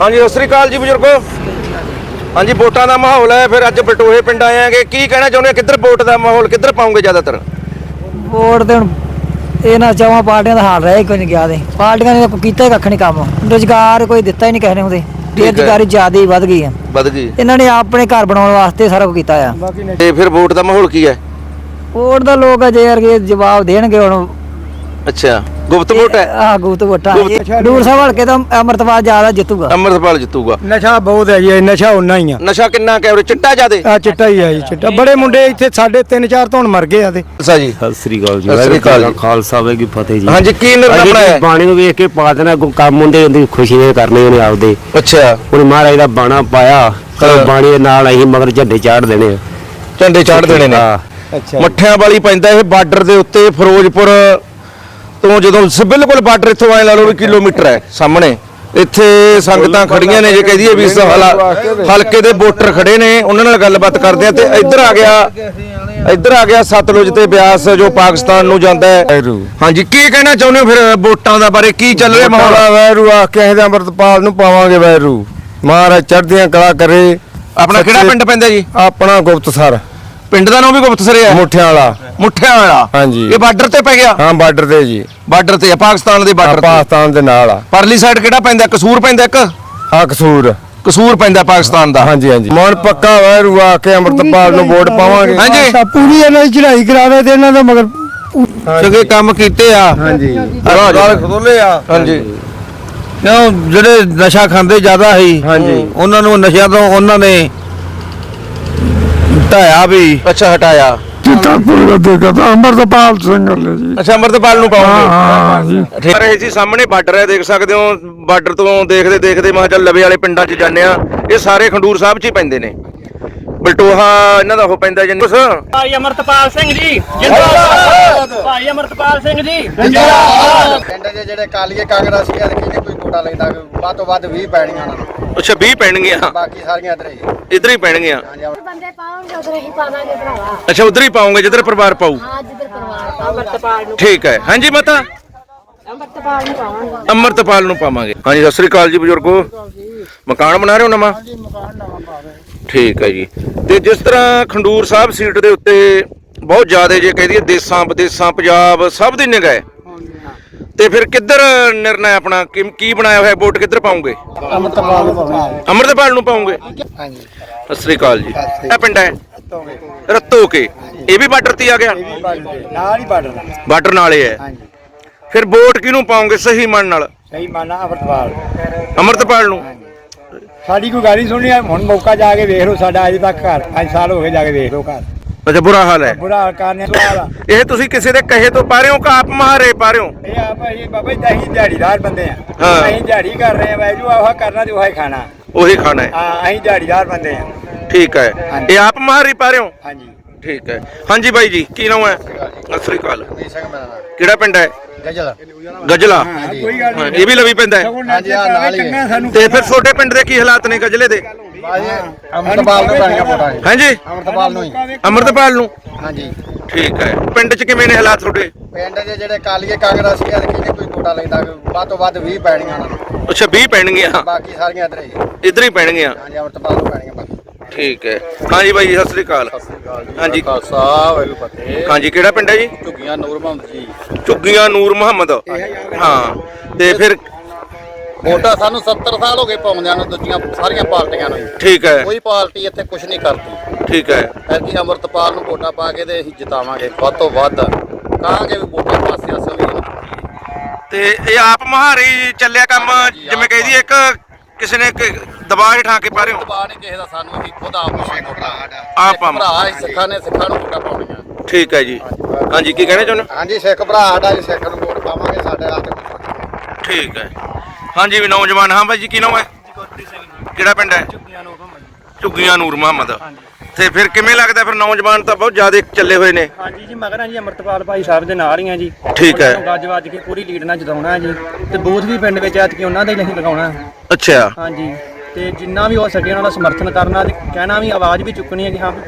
ਹਾਂਜੀ ਸਤਿ ਸ੍ਰੀ ਅਕਾਲ ਜੀ ਬਜ਼ੁਰਗੋ। ਹਾਂਜੀ ਵੋਟਾਂ ਦਾ ਮਾਹੌਲ ਹੈ ਫਿਰ ਅੱਜ ਬਟੋਏ ਪਿੰਡ ਆਏ ਆਂਗੇ ਕੀ ਕਹਿਣਾ ਚਾਹੁੰਦੇ ਹੋ? ਕਿੱਧਰ ਵੋਟ ਦਾ ਮਾਹੌਲ ਕਿੱਧਰ ਪਾਉਂਗੇ ਜ਼ਿਆਦਾਤਰ? ਵੋਟ ਤੇ ਹੁਣ ਇਹਨਾਂ ਚੌਵਾਂ ਪਾਰਟੀਆਂ ਦਾ ਹਾਲ ਰਹਿ ਹੀ ਕੋਈ ਨਹੀਂ ਗਿਆ ਦੇ ਪਾਰਟੀਆਂ ਨੇ ਕੀਤਾ ਹੀ ਕੱਖ ਨਹੀਂ ਕੰਮ। ਰੁਜ਼ਗਾਰ ਕੋਈ ਦਿੱਤਾ ਹੀ ਨਹੀਂ ਕਿਸੇ ਨੇ ਉਹਦੇ। ਹੈ। ਬੇਰੁਜ਼ਗਾਰੀ ਜ਼ਿਆਦਾ ਹੀ ਵੱਧ ਗਈ ਆ। ਵੱਧ ਗਈ। ਇਹਨਾਂ ਨੇ ਆਪਣੇ ਘਰ ਬਣਾਉਣ ਵਾਸਤੇ ਸਾਰਾ ਕੁਝ ਕੀਤਾ ਆ। ਤੇ ਫਿਰ ਵੋਟ ਦਾ ਮਾਹੌਲ ਕੀ ਹੈ? ਵੋਟ ਦਾ ਲੋਕ ਅਜੇ ਜਵਾਬ ਦੇਣਗੇ ਹੁਣ। ਅੱਛਾ। ਗੁਪਤ ਵੋਟ ਹੈ। ਆਹ ਗੁਪਤ ਵੋਟਾਂ ਗੁਪਤ- ਦੂਰ ਸਾਹਿਬ ਹਲਕੇ ਤਾਂ ਅਮਰਤਪਾਲ ਜ਼ਿਆਦਾ ਜਿੱਤੂਗਾ। ਅੰਮ੍ਰਿਤਪਾਲ ਜਿੱਤੂਗਾ। ਨਸ਼ਾ ਬਹੁਤ ਹੈ ਜੀ ਨਸ਼ਾ ਉਨਾ ਹੀ ਆ। ਨਸ਼ਾ ਕਿੰਨਾ ਕੈਵਰੇ ਚਿੱਟਾ ਜਿਆਦੇ। ਆ ਚਿੱਟਾ ਹੀ ਆ ਜੀ ਚਿੱਟਾ। ਬੜੇ ਮੁੰਡੇ ਇੱਥੇ ਸਾਡੇ ਤਿੰਨ ਚਾਰ ਤੋਂ ਹੁਣ ਮਰ ਗਏ ਆ ਤੇ। ਅੱਛਾ ਜੀ। ਸਤਿ ਸ੍ਰੀ ਅਕਾਲ ਜੀ ਸਤਿ ਸ੍ਰੀ ਅਕਾਲ ਜੀ। ਖਾਲਸਾ ਵੇ ਕੀ ਫਤਿਹ ਜੀ। ਹਾਂਜੀ ਕੀ ਨਿਰਣਾ ਹੈ? ਬਾਣੀ ਨੂੰ ਵੇਖ ਕੇ ਪਾ ਦੇਣਾ ਕੰਮ ਹੁੰਦੇ ਹੁੰਦੀ ਖੁਸ਼ੀ ਦੇ ਕਰਨੇ ਉਹਨੇ ਆਪਦੇ। ਅੱਛਾ। ਉਹਨੇ ਮਹਾਰਾਜ ਦਾ ਬਾਣਾ ਪਾਇਆ ਬਾਣੀ ਦੇ ਨਾਲ ਅਸੀਂ ਮਗਰ ਝੰਡੇ ਚਾੜ ਦੇਣੇ ਆ। ਝੰਡੇ ਚਾੜ ਦੇਣੇ ਨੇ। ਅੱਛਾ। ਮੱਠਿਆਂ ਵਾਲੀ ਪੈਂਦਾ ਇਹ ਬਾਰਡਰ ਦੇ ਉੱਤੇ ਫਿਰੋਜ਼ਪੁਰ ਤੋਂ ਜਦੋਂ ਬਿਲਕੁਲ ਬਾਰਡਰ ਇੱਥੋਂ ਐ ਲਾ ਲਓ ਵੀ ਕਿਲੋਮੀਟਰ ਹੈ ਸਾਹਮਣੇ। ਇੱਥੇ ਸੰਗਤਾਂ ਖੜੀਆਂ ਨੇ ਜੇ ਕਹਿ ਦਈਏ ਵੀ ਇਸ ਹਲਾ- ਹਲਕੇ ਦੇ ਵੋਟਰ ਖੜੇ ਨੇ ਉਹਨਾਂ ਨਾਲ ਗੱਲਬਾਤ ਕਰਦੇ ਆ ਤੇ ਇੱਧਰ ਆ ਗਿਆ ਇੱਧਰ ਆ ਗਿਆ ਸਤਲੁਜ ਤੇ ਬਿਆਸ ਜੋ ਪਾਕਿਸਤਾਨ ਨੂੰ ਜਾਂਦਾ ਹੈ। ਹਾਂਜੀ ਕੀ ਕਹਿਣਾ ਚਾਹੁੰਦੇ ਹੋ ਫਿਰ ਵੋਟਾਂ ਦਾ ਬਾਰੇ? ਕੀ ਚੱਲ ਰਿਹਾ ਮਾਹੌਲ? ਵੈਰੂ ਆ ਕਿਸੇ ਦਾ ਅੰਮ੍ਰਿਤਪਾਲ ਨੂੰ ਪਾਵਾਂਗੇ ਵੈਰੂ ਮਹਾਰਾਜ ਚੜ੍ਹਦੀਆਂ ਕਲਾ ਕਰੇ। ਆਪਣਾ ਕਿਹੜਾ ਪਿੰਡ ਪੈਂਦਾ ਜੀ? ਆਪਣਾ ਗੁਪਤਸਰ। ਪਿੰਡ ਦਾ ਨਾਮ ਵੀ ਗੁਪਤਸਰ ਹੈ। ਮੁੱਠਿਆਂ ਵਾਲਾ। ਮੁੱਠਿਆਂ ਵਾਲਾ। ਹਾਂਜੀ। ਇਹ ਬਾਰਡਰ ਤੇ ਪੈ ਗਿਆ? ਹਾਂ ਬਾਰਡਰ ਤੇ ਜੀ। ਬਾਰਡਰ ਤੇ ਆ ਪਾਕਿਸਤਾਨ ਦੇ ਬਾਰਡਰ ਤੇ। ਪਾਕਿਸਤਾਨ ਦੇ ਨਾਲ ਆ। ਪਰਲੀ ਸਾਈਡ ਕਿਹੜਾ ਪੈਂਦਾ? ਕਸੂਰ ਪੈਂਦਾ ਇੱਕ? ਆ ਕਸੂਰ। ਕਸੂਰ ਪੈਂਦਾ ਪਾਕਿਸਤਾਨ ਦਾ। ਹਾਂਜੀ ਹਾਂਜੀ। ਮਨ ਪੱਕਾ ਵੈਰੂ ਆ ਕੇ ਅੰਮ੍ਰਿਤਪਾਲ ਨੂੰ ਵੋਟ ਪਾਵਾਂਗੇ। ਹਾਂਜੀ। ਤਾਂ ਪੂਰੀ ਇਹਨਾਂ ਦੀ ਚੜ੍ਹਾਈ ਕਰਾਵੇ ਤੇ ਇਹਨਾਂ ਦਾ ਮਗਰ ਚੰਗੇ ਕੰਮ ਕੀਤੇ ਆ। ਹਾਂਜੀ। ਗੱਲ ਖੋਲੇ ਆ। ਹਾਂਜੀ। ਕਿਉਂ ਜਿਹੜੇ ਨਸ਼ਾ ਖਾਂਦੇ ਜ਼ਿਆਦਾ ਸੀ ਹਾਂਜੀ। ਉਹਨਾਂ ਨੂੰ ਨਸ਼ਿਆਂ ਤੋਂ ਉਹਨਾਂ ਨੇ ਢਾਇਆ ਵੀ। ਅੱਛਾ ਹਟਾਇਆ। ਚਿੱਟਾਪੁਰ ਦਾ ਦੇਖਾ ਤਾਂ ਅੰਮ੍ਰਿਤਪਾਲ ਸਿੰਘ ਲੈ ਜੀ। ਅੱਛਾ ਅੰਮ੍ਰਿਤਪਾਲ ਨੂੰ ਪਾਉਂਗੇ। ਹਾਂ ਜੀ। ਠੀਕ। ਰਹੇ ਜੀ ਸਾਹਮਣੇ ਬਾਰਡਰ ਹੈ ਦੇਖ ਸਕਦੇ ਹੋ ਬਾਰਡਰ ਤੋਂ ਦੇਖਦੇ ਦੇਖਦੇ ਮੈਂ ਚੱਲ ਲਵੇ ਵਾਲੇ ਪਿੰਡਾਂ 'ਚ ਜਾਂਦੇ ਆ ਇਹ ਸਾਰੇ ਖੰਡੂਰ ਸਾਹਿਬ 'ਚ ਹੀ ਪੈਂਦੇ ਨੇ। ਬਲਟੋਹਾ ਇਹਨਾਂ ਦਾ ਉਹ ਪੈਂਦਾ ਜਨ ਕੁਛ ਭਾਈ ਅਮਰਤਪਾਲ ਸਿੰਘ ਜੀ ਜਿੰਦਾਬਾਦ। ਭਾਈ ਅਮਰਤਪਾਲ ਸਿੰਘ ਜੀ ਜਿੰਦਾਬਾਦ। ਪਿੰਡ ਦੇ ਜਿਹੜੇ ਕਾਲੀਏ ਕਾਂਗਰਸੀ ਆ ਕਿਹਨੇ ਕੋਈ ਵੋਟਾਂ ਲੈਂਦਾ ਵੱਧ ਤੋਂ ਵੱਧ 20 ਪੈਣੀਆਂ ਨੂੰ। ਅੱਛਾ 20 ਪੈਣਗੀਆਂ। ਬਾਕੀ ਸਾਰੀਆਂ ਇੱਧਰ ਹੀ। ਇਧਰ ਹੀ ਪੈਣਗੀਆਂ। ਬੰਦੇ ਪਾਉਂਗੇ ਉਧਰ ਹੀ ਪਾਵਾਂਗੇ ਭਰਾਵਾ। ਅੱਛਾ ਉਧਰ ਹੀ ਪਾਉਂਗੇ ਜਿੱਧਰ ਪਰਿਵਾਰ ਪਾਊ। ਹਾਂ ਜਿੱਧਰ ਪਰਿਵਾਰ ਅਮਰਤਪਾਲ ਨੂੰ ਠੀਕ ਹੈ। ਹਾਂਜੀ ਮਾਤਾ। ਅਮਰਤਪਾਲ ਨੂੰ ਪਾਵਾਂਗੇ। ਅੰਮ੍ਰਿਤਪਾਲ ਨੂੰ ਪਾਵਾਂਗੇ। ਹਾਂਜੀ ਸਤਿ ਸ੍ਰੀ ਅਕਾਲ ਜੀ ਬਜ਼ੁਰਗੋ। ਮਕਾਨ ਬਣਾ ਰਹੇ ਹੋ ਨਵਾਂ? ਠੀਕ ਹੈ ਜੀ। ਤੇ ਜਿਸ ਤਰ੍ਹਾਂ ਖੰਡੂਰ ਸਾਹਿਬ ਸੀਟ ਦੇ ਉੱਤੇ ਬਹੁਤ ਜ਼ਿਆਦਾ ਜੇ ਕਹਿ ਦਈਏ ਦੇਸਾਂ ਵਿਦੇਸਾਂ ਪੰਜਾਬ ਸਭ ਦੀ ਨਿਗਾਹ ਹੈ। ਤੇ ਫਿਰ ਕਿੱਧਰ ਨਿਰਣਾ ਆਪਣਾ? ਕੀ ਕੀ ਬਣਾਇਆ ਹੋਇਆ ਵੋਟ ਕਿੱਧਰ ਪਾਉਂਗੇ? ਅੰਮ੍ਰਿਤਪਾਲ ਨੂੰ ਪਾਉਂਗੇ? ਹਾਂਜੀ। ਸਤਿ ਸ੍ਰੀ ਅਕਾਲ ਜੀ। ਇਹ ਪਿੰਡ ਹੈ? ਰੱਤੋ ਕੇ ਇਹ ਵੀ ਬਾਰਡਰ ਤੇ ਹੀ ਆ ਗਿਆ? ਨਾਲ ਹੀ ਬਾਰਡਰ ਬਾਰਡਰ ਨਾਲੇ ਹੈ ਹਾਂਜੀ। ਫਿਰ ਵੋਟ ਕਿਹਨੂੰ ਪਾਉਂਗੇ ਸਹੀ ਮਨ ਨਾਲ? ਸਹੀ ਮਾਨਾ ਅੰਮ੍ਰਿਤਪਾਲ। ਅੰਮ੍ਰਿਤਪਾਲ ਨੂੰ? ਸਾਡੀ ਕੋਈ ਗਾਲੀ ਸੁਣਨੀ ਆ ਹੁਣ ਮੌਕਾ ਜਾ ਕੇ ਵੇਖ ਲਓ ਸਾਡਾ ਅਜੇ ਤੱਕ ਘਰ 5 ਸਾਲ ਹੋ ਗਏ ਜਾ ਕੇ ਵੇਖ ਲਓ ਘਰ। ਅੱਛਾ ਬੁਰਾ ਹਾਲ ਹੈ। ਬੁਰਾ ਹਾਲ ਕਰਨੇ ਸਵਾਲ ਆ। ਇਹ ਤੁਸੀਂ ਕਿਸੇ ਦੇ ਕਹੇ ਤੋਂ ਪਾ ਰਹੇ ਹੋ ਕਿ ਆਪ ਮਹਾਰੇ ਪਾ ਰਹੇ ਹੋ? ਇਹ ਆ ਭਾਈ ਬਾਬਾ ਜੀ ਅਸੀਂ ਦਿਹਾੜੀਦਾਰ ਬੰਦੇ ਆ। ਹਾਂ। ਅਸੀਂ ਦਿਹਾੜੀ ਕਰ ਰਹੇ ਆ ਵੈਜੂ ਆਹ ਕਰਨਾ ਤੇ ਉਹ ਹੀ ਖਾਣਾ। ਉਹੀ ਖਾਣਾ ਹੈ। ਹਾਂ ਅਸੀਂ ਦਿਹਾੜੀਦਾਰ ਬੰਦੇ ਆ। ਠੀਕ ਹੈ। ਹਾਂਜੀ। ਇਹ ਆਪ ਮਹਾਰੇ ਪਾ ਰਹੇ ਹੋ? ਹਾਂਜੀ। ਠੀਕ ਹੈ। ਹਾਂਜੀ ਬਾਈ ਜੀ ਕੀ ਨਾਮ ਹੈ? ਸਤਿ ਸ੍ਰੀ ਅਕਾਲ। ਵੀ ਸਿੰਘ ਮੇਰਾ ਨਾਮ ਕਿਹੜਾ ਪਿੰਡ ਹੈ? ਗਜਲ। ਗਜਲਾ। ਕੋਈ ਗੱਲ ਹਾਂ, ਇਹ ਵੀ ਲਵੀ ਪੈਂਦਾ ਹੈ। ਨਾਲ। ਸਾਨੂੰ ਤੇ ਫਿਰ ਛੋਟੇ ਪਿੰਡ ਦੇ ਕੀ ਹਾਲਾਤ ਨੇ ਗਜਲੇ ਦੇ? ਅੰਮ੍ਰਿਤਪਾਲ ਨੂੰ ਪੈਣੀਆਂ ਵੋਟਾਂ ਜੀ। ਹਾਂਜੀ। ਅੰਮ੍ਰਿਤਪਾਲ ਨੂੰ ਹੀ। ਅੰਮ੍ਰਿਤਪਾਲ ਨੂੰ? ਹਾਂਜੀ। ਠੀਕ ਹੈ। ਪਿੰਡ 'ਚ ਕਿਵੇਂ ਨੇ ਹਾਲਾਤ ਤੁਹਾਡੇ? ਪਿੰਡ ਦੇ ਜਿਹੜੇ ਕਾਲੀਏ ਕਾਂਗਰਸੀ ਆ ਕਿਹਨੇ ਕੋਈ ਵੋਟਾਂ ਲੈਂਦਾ ਵੱਧ ਤੋਂ ਵੱਧ 20 ਪੈਣੀਆਂ ਉਹਨਾਂ ਨੂੰ। ਅੱਛਾ 20 ਪੈਣਗੀਆਂ। ਬਾਕੀ ਸਾਰੀਆਂ ਇੱਧਰ ਹੀ। ਇਧਰ ਹੀ ਪੈਣਗੀਆਂ। ਹਾਂਜੀ ਅੰਮ੍ਰਿਤਪਾਲ ਨੂੰ ਪੈਣੀਆਂ ਬਾਕੀ। ਠੀਕ ਹੈ। ਹਾਂਜੀ ਬਾਈ ਜੀ ਸਤਿ ਸ੍ਰੀ ਅਕਾਲ। ਹਾਂਜੀ। ਖਾਲਸਾ ਵਾਹਿਗੁਰੂ ਫਤਿਹ। ਹਾਂਜੀ ਕਿਹੜਾ ਪਿੰਡ ਹੈ ਜੀ? ਝੁੱਗੀਆਂ ਨੂਰ ਮੁਹੰਮਦ ਜੀ। ਝੁੱਗੀਆਂ ਨੂਰ ਮੁਹੰਮਦ। ਹਾਂ। ਤੇ ਫਿਰ ਵੋਟਾਂ ਸਾਨੂੰ 70 ਸਾਲ ਹੋ ਗਏ ਪਾਉਂਦਿਆਂ ਨੂੰ ਦੂਜੀਆਂ ਸਾਰੀਆਂ ਪਾਰਟੀਆਂ ਨੂੰ। ਠੀਕ ਹੈ। ਕੋਈ ਪਾਰਟੀ ਇੱਥੇ ਕੁਝ ਨਹੀਂ ਕਰਦੀ। ਠੀਕ ਹੈ। ਐਤਕੀ ਅੰਮ੍ਰਿਤਪਾਲ ਨੂੰ ਵੋਟਾਂ ਪਾ ਕੇ ਤੇ ਅਸੀਂ ਜਿਤਾਵਾਂਗੇ ਵੱਧ ਤੋਂ ਵੱਧ। ਕਹਾਂਗੇ ਵੀ ਵੋਟਾਂ ਪਾਸੇ ਅਸਲ ਵੀ ਤੇ ਇਹ ਆਪ ਮਹਾਰੇ ਹੀ ਚੱਲਿਆ ਕੰਮ ਜਿਵੇਂ ਕਹਿ ਦਈਏ ਇੱਕ ਕਿਸੇ ਨੇ ਦਬਾਅ ਹੇਠਾਂ ਕੇ ਪਾ ਰਹੇ ਹੋ? ਦਬਾ ਨਹੀਂ ਕਿਸੇ ਦਾ ਸਾਨੂੰ ਅਸੀਂ ਖੁਦ ਆਪ ਨੂੰ ਵੋਟਾਂ ਆਪ। ਭਰਾ ਅਸੀਂ ਸਿੱਖਾਂ ਨੇ ਸਿੱਖਾਂ ਨੂੰ ਵੋਟਾਂ ਪਾਉਣੀਆਂ। ਠੀਕ ਹੈ ਜੀ। ਹਾਂਜੀ ਕੀ ਕਹਿਣਾ ਚਾਹੁੰਦੇ ਹੋ? ਹਾਂਜੀ ਸਿੱਖ ਭਰਾ ਸਾਡਾ ਜੀ ਸਿੱਖ ਨੂੰ ਵੋਟ ਪਾਵਾਂਗੇ ਸਾਡੇ ਹੱਥ ਠੀਕ ਹੈ। ਹਾਂਜੀ ਵੀ ਨੌਜਵਾਨ। ਹਾਂ ਬਾਈ ਜੀ ਕੀ ਨਾਮ ਹੈ? ਕਿਹੜਾ ਪਿੰਡ ਹੈ? ਝੁੱਗੀਆਂ ਨੂਰ ਮੁਹੰਮਦ ਤੇ ਫਿਰ ਕਿਵੇਂ ਲੱਗਦਾ ਫਿਰ ਨੌਜਵਾਨ ਤਾਂ ਬਹੁਤ ਜ਼ਿਆਦਾ ਚੱਲੇ ਹੋਏ ਨੇ? ਹਾਂਜੀ ਜੀ ਮਗਰ ਜੀ ਅਮਰਤਪਾਲ ਭਾਈ ਸਾਹਿਬ ਦੇ ਨਾਲ ਹੀ ਆ ਜੀ। ਠੀਕ ਹੈ। ਗੱਜ ਵੱਜ ਕੇ ਪੂਰੀ ਲੀਡ ਨਾਲ ਜਿਤਾਉਣਾ ਹੈ ਜੀ। ਤੇ ਬੂਥ ਵੀ ਪਿੰਡ ਵਿੱਚ ਐਤਕੀ ਉਹਨਾਂ ਦਾ ਹੀ ਨਹੀਂ ਲਗਾਉਣਾ। ਅੱਛਾ। ਹਾਂਜੀ। ਤੇ ਜਿੰਨਾ ਵੀ ਹੋ ਸਕੇ ਉਹਨਾਂ ਦਾ ਸਮਰਥਨ ਕਰਨਾ ਤੇ ਕਹਿਣਾ ਵੀ ਆਵਾਜ਼ ਵੀ ਚੁੱਕਣੀ ਹੈ ਕਿ ਹਾਂ ਵੀ